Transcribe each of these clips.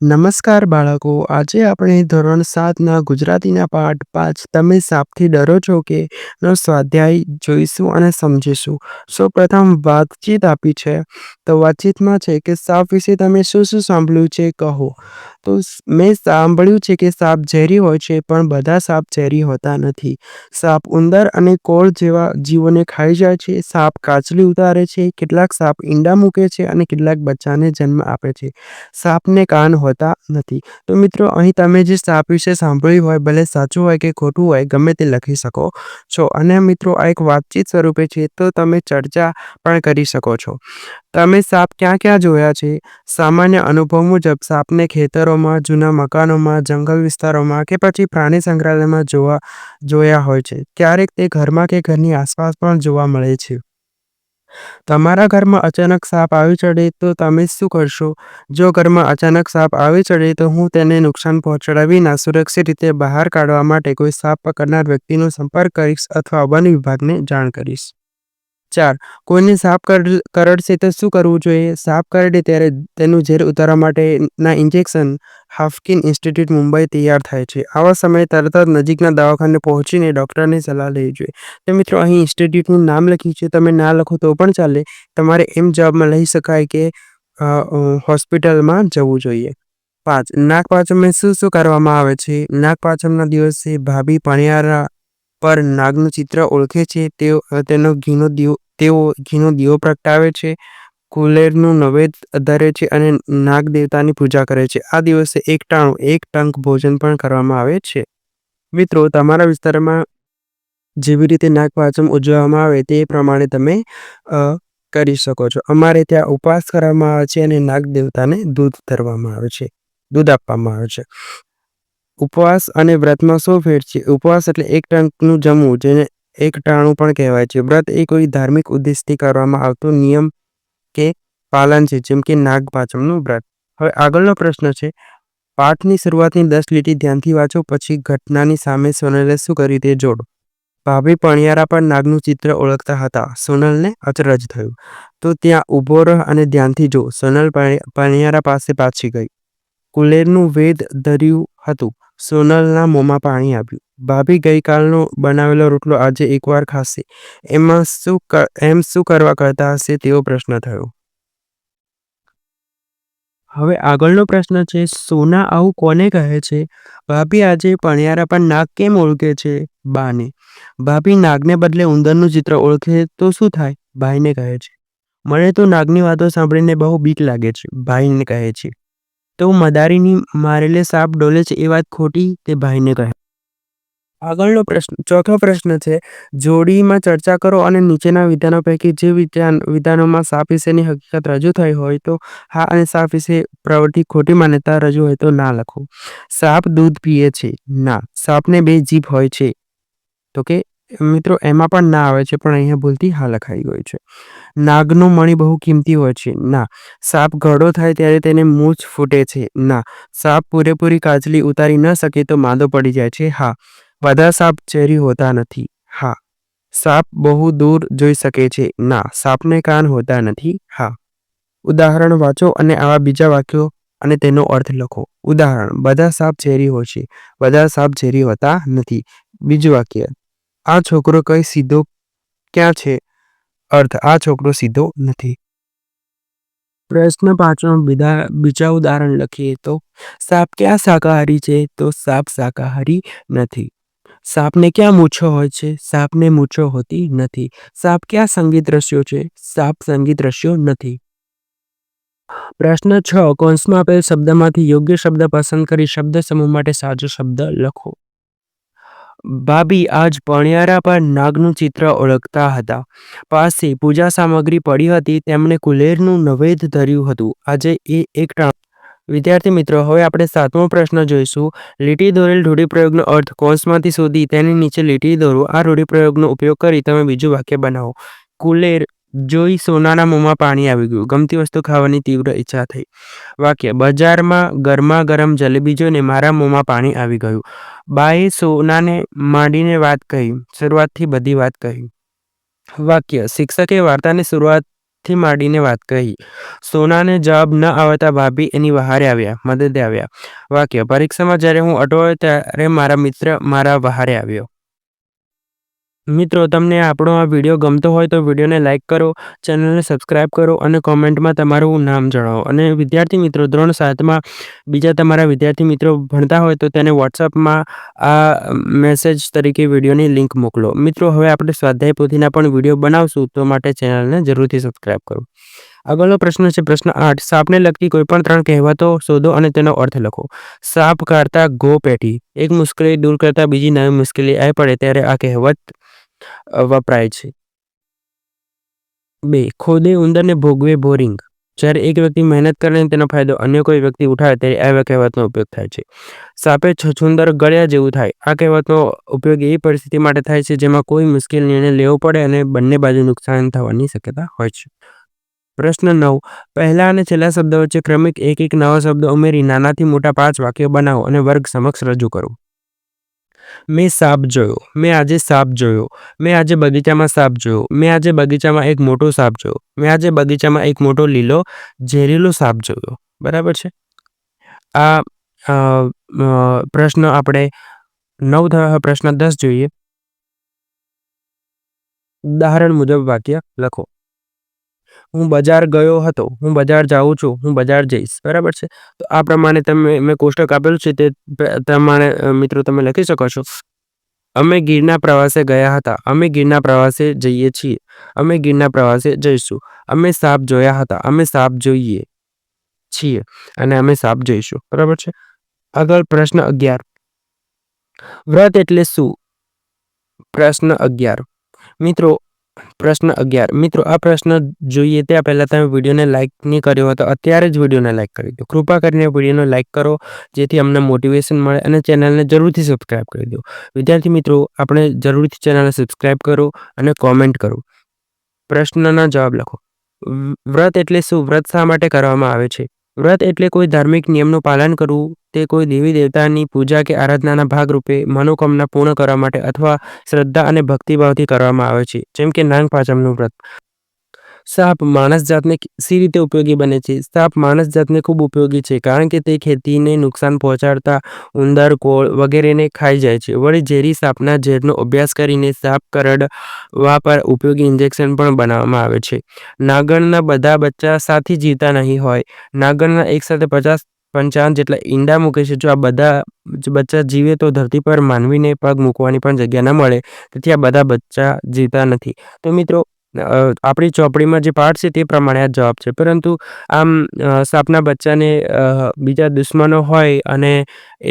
નમસ્કાર બાળકો, આજે આપણે ધોરણ સાતના ગુજરાતીના પાઠ પાંચ તમે સાપથી ડરો છો કે નો સ્વાધ્યાય જોઈશું અને સમજીશું. સૌપ્રથમ વાતચીત આપી છે. તો વાતચીતમાં છે કે સાપ વિશે તમે શું શું સાંભળ્યું છે, કહો. તો મેં સાંભળ્યું છે કે સાપ ઝેરી હોય છે, પણ બધા સાપ ઝેરી હોતા નથી. સાપ ઉંદર અને કોળ જેવા જીવોને ખાઈ જાય છે, સાપ કાચલી ઉતારે છે, કેટલાક સાપ ઈંડા મૂકે છે અને કેટલાક બચ્ચાને જન્મ આપે છે. સાપને કાન હોતા નથી. તો મિત્રો, અહીં તમે જે સાપ વિશે સાંભળ્યું હોય, ભલે સાચું હોય કે ખોટું હોય, ગમે તે લખી શકો છો. અને મિત્રો, આ એક વાતચીત સ્વરૂપે છે, તો તમે ચર્ચા પણ કરી શકો છો. તમે સાપ ક્યાં ક્યાં જોયા છે? સામાન્ય અનુભવ મુજબ, સાપને ખેતરોમાં જૂના મકાનોમાં, જંગલ વિસ્તારોમાં કે પછી પ્રાણી સંગ્રહાલયમાં જોવા, જોયા હોય છે. ક્યારેક તે ઘરમાં કે ઘરની આસપાસ પણ જોવા મળે છે. તમારા ઘરમાં અચાનક સાપ આવી ચડે તો તમે શું કરશો? જો ઘરમાં અચાનક સાપ આવી ચડે તો હું તેને નુકસાન પહોંચાડાવીના સુરક્ષિત રીતે બહાર કાઢવા માટે કોઈ સાપ પકડનાર વ્યક્તિનો સંપર્ક કરીશ અથવા વન વિભાગને જાણ કરીશ. ચાર. કોઈને સાપ કરડશે તો શું કરવું જોઈએ? સાપ કરડે ત્યારે તેનું ઝેર ઉતારવા માટેના ઇન્જેક્શન હાફકિન ઇન્સ્ટિટ્યૂટ મુંબઈ તૈયાર થાય છે. આવા સમયે તરત જ નજીકના દવાખાને પહોંચીને ડૉક્ટરની સલાહ લેવી જોઈએ. તો મિત્રો, અહીં ઇન્સ્ટિટ્યૂટનું નામ લખ્યું છે. તમે ના લખો તો પણ ચાલે. તમારે એમ જવાબમાં લઈ શકાય કે હોસ્પિટલમાં જવું જોઈએ. પાંચ. નાગપાંચમે શું શું કરવામાં આવે છે? નાગપાંચમના દિવસે ભાભી પણિયારા પર નાગનું ચિત્ર ઓળખે છે. તેઓ, તેનો ઘીનો દીવો, તેઓ ઘીનો દીવો પ્રગટાવે છે. કુલેરનું નવેદ ધરે છે અને નાગ દેવતાની પૂજા કરે છે. આ દિવસે એક ટાણું, એક ટંક ભોજન પણ કરવામાં આવે છે. મિત્રો, તમારા વિસ્તારમાં જેવી રીતે નાગપાંચમ ઉજવવામાં આવે તે પ્રમાણે તમે કરી શકો છો. અમારે ત્યાં ઉપવાસ કરવામાં આવે છે અને નાગ દેવતાને દૂધ ધરવામાં આવે છે. દૂધ આપવામાં આવે છે. ઉપવાસ અને વ્રતમાં શું ફેર છે? ઉપવાસ એટલે એક ટંકનું જમવું, જેને એક ટાણું પણ કહેવાય છે. વ્રત એ કોઈ ધાર્મિક ઉદ્દેશથી કરવામાં આવતો નિયમ કે પાલન છે, જેમ કે નાગપાંચમનું વ્રત. હવે આગળનો પ્રશ્ન છે, પાઠની શરૂઆતની દસ લીટી ધ્યાનથી વાંચો, પછી ઘટનાની સામે સોનલે શું કરી તે જોડો. ભાભી પણિયારા પર નાગનું ચિત્ર ઓળખતા હતા. સોનલને અચરજ થયું. તો ત્યાં ઊભો રહ અને ધ્યાનથી જો સોનલ પણિયારા પાસે પાછી ગઈ. કુલેરનું વેદ ધર્યું હતું. સોનલના મોંમાં પાણી આવ્યું. ભાભી ગઈકાલનો બનાવેલો રોટલો આજે એકવાર ખાશે. એમાં શું એમ શું કરવા કરતા હશે તેવો પ્રશ્ન થયો. હવે આગળનો પ્રશ્ન છે, સોના આવું કોને કહે છે? ભાભી આજે પણિયારા પર નાગ કેમ ઓળખે છે? બાને. ભાભી નાગને બદલે ઉંદરનું ચિત્ર ઓળખે તો શું થાય? ભાઈને કહે છે. મને તો નાગની વાતો સાંભળીને બહુ બીક લાગે છે, ભાઈને કહે છે. તો મદારીની મારેલે સાપ ડોલે છે એ વાત ખોટી તે ભાઈને કહે. આગળનો પ્રશ્ન, ચોથો પ્રશ્ન છે, જોડીમાં ચર્ચા કરો અને નીચેના વિધાનો પૈકી જે વિધાન, વિધાનોમાં સાપ વિશેની હકીકત રજૂ થઈ હોય તો હા અને સાપ વિશે પ્રવૃત્તિ ખોટી માન્યતા રજૂ હોય તો ના લખો. સાપ દૂધ પીએ છે, ના, સાપને બે જીભ હોય છે. તો કે મિત્રો, એમાં પણ ના આવે છે, પણ અહીંયા ભૂલથી હા લખાઈ ગયું છે. નાગનો મણી બહુ કિંમતી હોય છે. ના, સાપ ઘડો થાય ત્યારે તેને મૂછ ફૂટે છે. ના, સાપ પૂરેપૂરી કાચલી ઉતારી ન શકે તો માંદો પડી જાય છે. હા, બધા સાપ ઝેરી હોતા નથી. હા, સાપ બહુ દૂર જોઈ શકે છે. ના, સાપને કાન હોતા નથી. હા, ઉદાહરણ વાંચો અને આવા બીજા વાક્યો અને તેનો અર્થ લખો. ઉદાહરણ, બધા સાપ ઝેરી હોય છે. બધા સાપ ઝેરી હોતા નથી. બીજું વાક્ય આ છોકરો કઈ સીધો ક્યાં છે? અર્થ, આ છોકરો સીધો નથી. પ્રશ્ન પાછળ બીજા ઉદાહરણ લખીએ તો, સાપ ક્યાં શાકાહારી છે? તો સાપ શાકાહારી નથી. સાપને ક્યાં મૂછો હોય છે? સાપને મૂછો હોતી નથી. સાપ ક્યાં સંગીત રસ્યો છે? સાપ સંગીત રસ્યો નથી. પ્રશ્ન છ. કૌંસમાં આપેલ શબ્દમાંથી યોગ્ય શબ્દ પસંદ કરી શબ્દ સમૂહ માટે સાચો શબ્દ લખો. ભાભી આજ પણિયારા પર નાગનું ચિત્ર ઓળખતા હતા. પાસે પૂજા સામગ્રી પડી હતી, તેમણે કુલેરનું નવેદ ધર્યું હતું. આજે એ એક વિદ્યાર્થી મિત્રો, હવે આપણે સાતમો પ્રશ્ન જોઈશું. લીટી દોરેલ રૂઢિપ્રયોગનો અર્થ કોષમાંથી શોધી તેની નીચે લીટી દોરો. આ રૂઢિપ્રયોગનો ઉપયોગ કરી તમે બીજું વાક્ય બનાવો. કુલેર જોઈ સોનાના મોંમાં પાણી આવી ગયું. ગમતી વસ્તુ ખાવાની તીવ્ર ઈચ્છા થઈ. વાક્ય, બજારમાં ગરમા ગરમ જલેબી જોઈને મારા મોંમાં પાણી આવી ગયું. બાએ સોનાને માંડીને વાત કહી. શરૂઆતથી બધી વાત કહી. વાક્ય, શિક્ષકે વાર્તાની શરૂઆતથી માંડીને વાત કહી. સોનાને જવાબ ન આવતા ભાભી એની વહારે આવ્યા, મદદે આવ્યા. વાક્ય, પરીક્ષામાં જ્યારે હું અટવાયો ત્યારે મારા મિત્ર મારા વહારે આવ્યો. મિત્રો, તમને આપણો આ વીડિયો ગમતો હોય તો વિડીયોને લાઇક કરો, ચેનલને સબસ્ક્રાઇબ કરો અને કોમેન્ટમાં તમારું નામ જણાવો. અને વિદ્યાર્થી મિત્રો, ધોરણ સાતમાં બીજા તમારા વિદ્યાર્થી મિત્રો ભણતા હોય તો તેને વોટ્સઅપમાં આ મેસેજ તરીકે વિડીયોની લિંક મોકલો. મિત્રો, હવે આપણે સ્વાધ્યાય પોથીના પણ વીડિયો બનાવશું, તો માટે ચેનલને જરૂરથી સબસ્ક્રાઇબ કરો. આગળનો પ્રશ્ન છે, પ્રશ્ન આઠ. સાપને લગતી કોઈપણ ત્રણ કહેવતો શોધો અને તેનો અર્થ લખો. સાપ કાઢતા ગો પેટી. એક મુશ્કેલી દૂર કરતા બીજી નવી મુશ્કેલી આવી પડે ત્યારે આ કહેવત વપરાય છે. બે, ખોદે ઉંદરને ભોગવે બોરિંગ. જ્યારે એક વ્યક્તિ મહેનત કરે અને તેનો ફાયદો અન્ય કોઈ વ્યક્તિ ઉઠાવે ત્યારે આ કહેવતનો ઉપયોગ થાય છે. સાપે છછુંદર ગળ્યા જેવું થાય. આ કહેવતનો ઉપયોગ એવી પરિસ્થિતિ માટે થાય છે જેમાં કોઈ મુશ્કેલ નિર્ણય લેવો પડે અને બંને બાજુ નુકસાન થવાની શક્યતા હોય છે. પ્રશ્ન નવ, પહેલા અને છેલ્લા શબ્દો વચ્ચે ક્રમિક એક એક નવા શબ્દો ઉમેરી નાનાથી મોટા પાંચ વાક્યો બનાવો અને વર્ગ સમક્ષ રજૂ કરો. મેં સાપ જોયો, મેં આજે સાપ જોયો, મેં આજે બગીચામાં સાપ જોયો, મેં આજે બગીચામાં એક મોટો સાપ જોયો, મેં આજે બગીચામાં એક મોટો લીલો, ઝેરીલો સાપ જોયો. બરાબર છે? આ પ્રશ્ન આપણે નવ થયો પ્રશ્ન દસ જોઈએ. ઉદાહરણ મુજબ વાક્ય લખો. હું બજાર ગયો હતો, હું બજાર જાઉં છું, હું બજાર જઈશ, બરાબર છે? તો આ પ્રમાણે તમે, મેં કોષ્ટક આપેલું છે તે પ્રમાણે મિત્રો તમે લખી શકો છો. અમે ગીરના પ્રવાસે ગયા હતા, અમે ગીરના પ્રવાસે જઈએ છીએ, અમે ગીરના પ્રવાસે જઈશું, અમે સાપ જોયા હતા, અમે સાપ જોઈએ છીએ અને અમે સાપ જઈશું, બરાબર છે? આગળ પ્રશ્ન અગિયાર. વ્રત એટલે શું? પ્રશ્ન અગિયાર. મિત્રો પ્રશ્ન અગિયાર. મિત્રો, આ પ્રશ્ન જોઈએ ત્યાં પહેલાં તમે વિડીયોને લાઇક નહીં કર્યો હતો અત્યારે જ વિડીયોને લાઇક કરી દો. કૃપા કરીને વિડીયોને લાઇક કરો, જેથી અમને મોટિવેશન મળે અને ચેનલને જરૂરથી સબસ્ક્રાઇબ કરી દો. વિદ્યાર્થી મિત્રો, આપણે જરૂરથી ચેનલને સબસ્ક્રાઇબ કરો અને કોમેન્ટ કરો. પ્રશ્નના જવાબ લખો. વ્રત એટલે શું? વ્રત શા માટે કરવામાં આવે છે? વ્રત એટલે કોઈ ધાર્મિક નિયમનું પાલન કરવું, તે કોઈ દેવી દેવતાની પૂજા કે આરાધનાના ભાગરૂપે મનોકામના પૂર્ણ કરવા માટે અથવા શ્રદ્ધા અને ભક્તિભાવથી કરવામાં આવે છે. જેમ કે નાગ પાંચમનું વ્રત. સાપ માણસ જાતને સી રીતે ઉપયોગી બને છે? સાપ માણસ જાતને ખૂબ ઉપયોગી છે, કારણ કે તે ખેતીને નુકસાન પહોંચાડતા ઉંદર, કોળ વગેરેને ખાઈ જાય છે. વળી ઝેરી સાપના ઝેરનો અભ્યાસ કરીને સાપ કરડવા પર ઉપયોગી ઇન્જેક્શન પણ બનાવવામાં આવે છે. નાગણના બધા બચ્ચા સાથી જીવતા નહીં હોય. નાગણના એક સાથે પચાસ પંચાવન જેટલા ઈંડા મૂકે છે. જો આ બધા બચ્ચા જીવે તો ધરતી પર માનવીને પગ મૂકવાની પણ જગ્યા ન મળે. તેથી આ બધા બચ્ચા જીવતા નથી. તો મિત્રો આપણી ચોપડીમાં જે પાઠ છે તે પ્રમાણે આ જવાબ છે. પરંતુ આમ સાપના બચ્ચાને બીજા દુશ્મનો હોય અને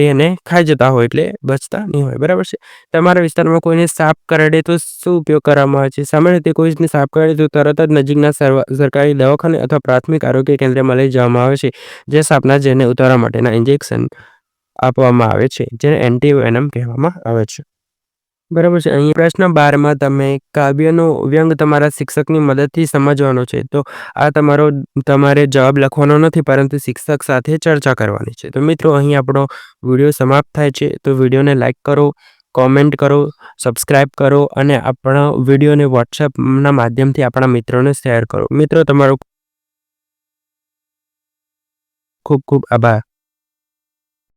એને ખાઈ જતા હોય એટલે બચતા નહીં હોય. બરાબર છે? તમારા વિસ્તારમાં કોઈને સાપ કરડે તો શું ઉપયોગ કરવામાં આવે છે? સામાન્ય રીતે કોઈને સાપ કરડે તો તરત જ નજીકના સરકારી દવાખાને અથવા પ્રાથમિક આરોગ્ય કેન્દ્રમાં લઈ જવામાં આવે છે, જે સાપના જેને ઉતારવા માટેના ઇન્જેક્શન આપવામાં આવે છે, જેને એન્ટીવેનમ કહેવામાં આવે છે. બરાબર છે. અહીં પ્રશ્ન બારમાં તમે કાવ્યનો વ્યંગ તમારા શિક્ષકની મદદથી સમજવાનો છે. તો આ તમારો, તમારે જવાબ લખવાનો નથી, પરંતુ શિક્ષક સાથે ચર્ચા કરવાની છે. તો મિત્રો, અહીં આપણો વીડિયો સમાપ્ત થાય છે. તો વિડીયોને લાઇક કરો, કોમેન્ટ કરો, સબસ્ક્રાઇબ કરો અને આપણા વિડીયોને વોટ્સએપના માધ્યમથી આપણા મિત્રોને શેર કરો. મિત્રો, તમારો ખૂબ ખૂબ આભાર.